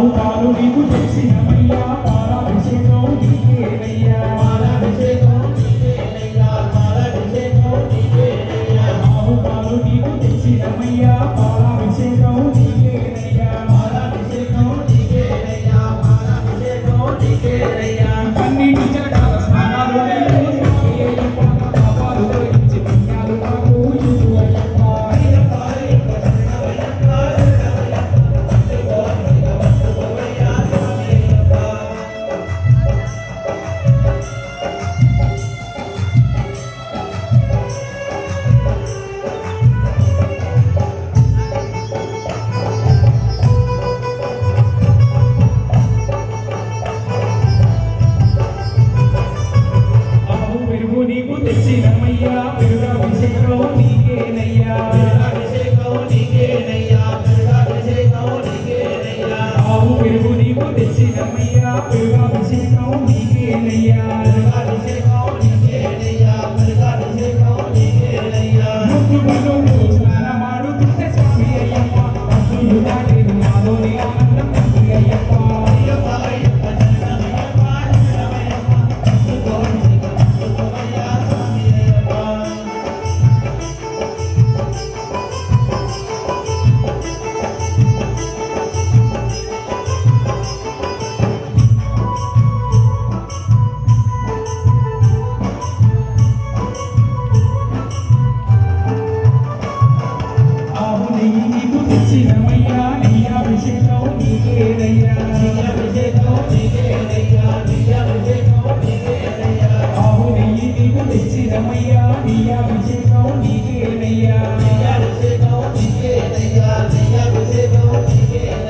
అద్భుతాలు నీకు చేసినవయ్యా పాలాభిషేకం నీకేనయ్యా. పాలాభిషేకం నీకేనయ్యా పాలాభిషేకం నీకేనయ్యా. విమర్శినమయ్యా విమర్శి ಿಗೆ